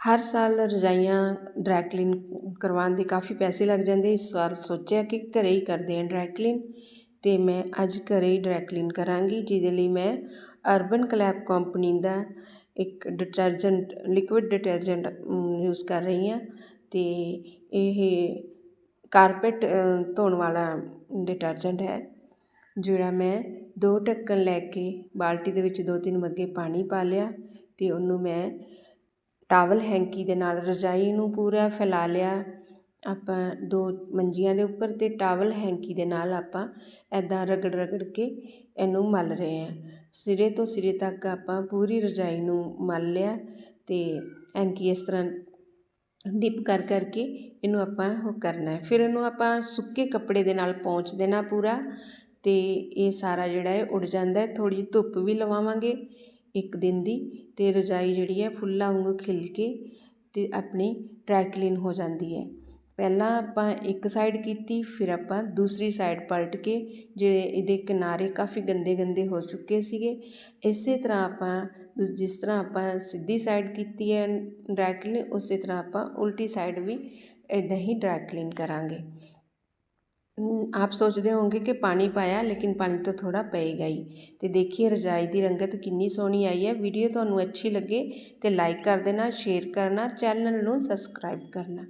ਹਰ ਸਾਲ ਰਜਾਈਆਂ dry clean ਕਰਵਾਉਣ ਦੇ ਕਾਫੀ ਪੈਸੇ ਲੱਗ ਜਾਂਦੇ ਇਸ ਵਾਰ ਸੋਚਿਆ ਕਿ ਘਰੇ ਹੀ ਕਰਦੇ ਹਾਂ ਡਰਾਈ ਕਲੀਨ ਅਤੇ ਮੈਂ ਅੱਜ ਘਰੇ ਹੀ ਡਰਾਈ ਕਲੀਨ ਕਰਾਂਗੀ, ਜਿਹਦੇ ਲਈ ਮੈਂ ਅਰਬਨ ਕਲੈਬ ਕੰਪਨੀ ਦਾ ਇੱਕ ਡਿਟਰਜੈਂਟ ਲਿਕੁਇਡ ਡਿਟਰਜੈਂਟ ਯੂਜ਼ ਕਰ ਰਹੀ ਹਾਂ ਅਤੇ ਇਹ ਕਾਰਪੇਟ ਧੋਣ ਵਾਲਾ ਡਿਟਰਜੈਂਟ ਹੈ, ਜਿਹੜਾ ਮੈਂ ਦੋ ਢੱਕਣ ਲੈ ਕੇ ਬਾਲਟੀ ਦੇ ਵਿੱਚ ਦੋ ਤਿੰਨ ਮੱਗੇ ਪਾਣੀ ਪਾ ਲਿਆ ਅਤੇ ਉਹਨੂੰ ਮੈਂ ਟਾਵਲ ਹੈਂਕੀ ਦੇ ਨਾਲ ਰਜਾਈ ਨੂੰ ਪੂਰਾ ਫੈਲਾ ਲਿਆ। ਆਪਾਂ ਦੋ ਮੰਜੀਆਂ ਦੇ ਉੱਪਰ ਅਤੇ ਟਾਵਲ ਹੈਂਕੀ ਦੇ ਨਾਲ ਆਪਾਂ ਇੱਦਾਂ ਰਗੜ ਰਗੜ ਕੇ ਇਹਨੂੰ ਮਲ ਰਹੇ ਹਾਂ। ਸਿਰੇ ਤੋਂ ਸਿਰੇ ਤੱਕ ਆਪਾਂ ਪੂਰੀ ਰਜਾਈ ਨੂੰ ਮਲ ਲਿਆ ਅਤੇ ਹੈਂਕੀ ਇਸ ਤਰ੍ਹਾਂ ਡਿਪ ਕਰ ਕਰਕੇ ਇਹਨੂੰ ਆਪਾਂ ਉਹ ਕਰਨਾ ਫਿਰ ਇਹਨੂੰ ਆਪਾਂ ਸੁੱਕੇ ਕੱਪੜੇ ਦੇ ਨਾਲ ਪਹੁੰਚ ਦੇਣਾ ਪੂਰਾ ਅਤੇ ਇਹ ਸਾਰਾ ਜਿਹੜਾ ਹੈ ਉੱਡ ਜਾਂਦਾ ਥੋੜ੍ਹੀ ਜਿਹੀ ਧੁੱਪ ਵੀ ਲਵਾਵਾਂਗੇ ਇੱਕ ਦਿਨ ਦੀ ਅਤੇ ਰਜਾਈ ਜਿਹੜੀ ਹੈ ਫੁੱਲਾਂ ਵਾਂਗੂ ਖਿਲ ਕੇ ਅਤੇ ਆਪਣੀ ਡਰਾਈ ਕਲੀਨ ਹੋ ਜਾਂਦੀ ਹੈ। ਪਹਿਲਾਂ ਆਪਾਂ ਇੱਕ ਸਾਈਡ ਕੀਤੀ, ਫਿਰ ਆਪਾਂ ਦੂਸਰੀ ਸਾਈਡ ਪਲਟ ਕੇ, ਜਿਹੜੇ ਇਹਦੇ ਕਿਨਾਰੇ ਕਾਫੀ ਗੰਦੇ ਗੰਦੇ ਹੋ ਚੁੱਕੇ ਸੀਗੇ। ਇਸੇ ਤਰ੍ਹਾਂ ਆਪਾਂ ਜਿਸ ਤਰ੍ਹਾਂ ਆਪਾਂ ਸਿੱਧੀ ਸਾਈਡ ਕੀਤੀ ਹੈ ਡਰਾਈ ਕਲੀਨ ਉਸੇ ਤਰ੍ਹਾਂ ਆਪਾਂ ਉਲਟੀ ਸਾਈਡ ਵੀ ਇੱਦਾਂ ਹੀ ਡਰਾਈ ਕਲੀਨ ਕਰਾਂਗੇ। ਆਪ ਸੋਚਦੇ ਹੋਵੋਗੇ ਕਿ ਪਾਣੀ ਪਾਇਆ, ਲੇਕਿਨ ਪਾਣੀ ਤੋਂ ਥੋੜਾ ਪਏਗਾ ਹੀ। ਤੇ ਦੇਖੀਏ, ਰਜਾਈ ਦੀ ਰੰਗਤ ਕਿੰਨੀ ਸੋਹਣੀ ਆਈ ਹੈ। ਵੀਡੀਓ ਤੁਹਾਨੂੰ ਅੱਛੀ ਲੱਗੇ ਤੇ ਲਾਈਕ ਕਰ ਦੇਣਾ ਸ਼ੇਅਰ ਕਰਨਾ ਚੈਨਲ ਨੂੰ ਸਬਸਕ੍ਰਾਈਬ ਕਰਨਾ।